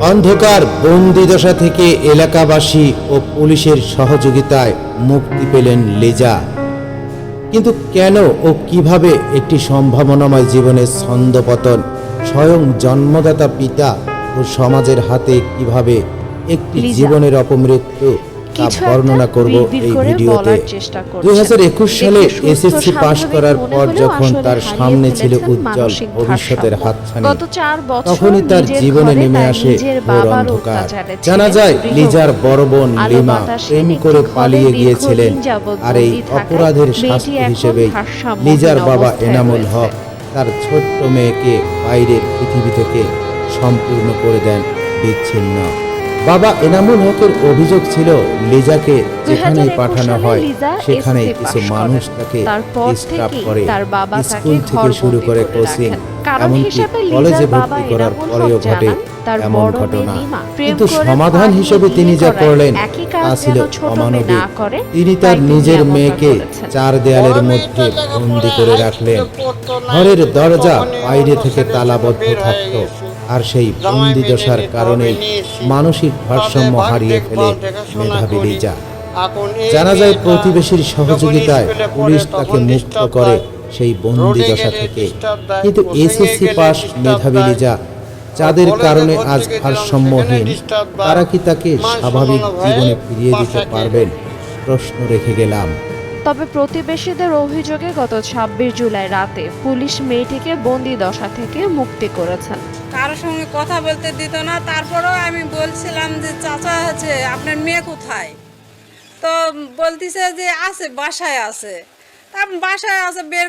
অন্ধকার বন্দি দশা থেকে এলাকাবাসী ও পুলিশের সহযোগিতায় মুক্তি পেলেন লেজা। কিন্তু কেন ও কীভাবে একটি সম্ভাবনাময় জীবনের ছন্দপতন স্বয়ং জন্মদাতা পিতা ও সমাজের হাতে কীভাবে একটি জীবনের অপমৃত্যু তা বর্ণনা করব এই ভিডিওতে। দুই হাজার একুশ সালে এসএসসি পাশ করার পর যখন তার সামনে ছিল উজ্জ্বল ভবিষ্যতের হাতছানি তখনই তার জীবনে নেমে আসে ঘোর অন্ধকার জানা যায়। লিজার বড় বোন লিমা প্রেম করে পালিয়ে গিয়েছিলেন আর এই অপরাধের শাস্তি ভারসাম্যহীন লিজার বাবা এনামুল হক তার ছোট্ট মেয়েকে বাইরের পৃথিবী থেকে সম্পূর্ণ করে দেন বিচ্ছিন্ন বাবা এনামুল হকের অভিযোগ ছিল লিজাকে 2021 পাঠানো হয় SSC কিছু মানুষ তাকে তারপর ডিস্টার্ব করে তার বাবা স্কুল থেকে শুরু করে কোচিং কারণ এমনকি কলেজে ভর্তি করার পরেও ঘটে এমন ঘটনা। কিন্তু সমাধান হিসেবে তিনি যা করলেন তা ছিল অমানবিক। তিনি তার নিজের মেয়েকে চার দেয়ালের মধ্যে বন্দি করে রাখলেন। ঘরের দরজা বাইরে থেকে তালাবদ্ধ থাকত। আর সেই বন্দি দশার কারণেই মানসিক ভারসাম্য হারিয়ে ফেলে মেধাবী লিজা। জানা যায় প্রতিবেশীর সহযোগিতায় পুলিশ তাকে মুক্ত করে সেই বন্দি দশা থেকে। কিন্তু এসএসসি পাস মেধাবী লিজা, যাদের কারণে আজ ভারসাম্যহীন, তারা কি তাকে স্বাভাবিক জীবনে ফিরিয়ে দিতে পারবেন? প্রশ্ন রেখে গেলাম। তবে প্রতিবেশীদের অভিযোগে গত ছাব্বিশ জুলাই রাতে পুলিশ মেয়েটিকে বন্দি দশা থেকে মুক্তি করেছেন কারও সঙ্গে কথা বলতে দিত না, তারপরেও আমি বলছিলাম যে, চাচা আছে, আপনার মেয়ে কোথায়? তো বলতেছে যে, আছে, বাসায় আছে। তা বাসায় আছে, বের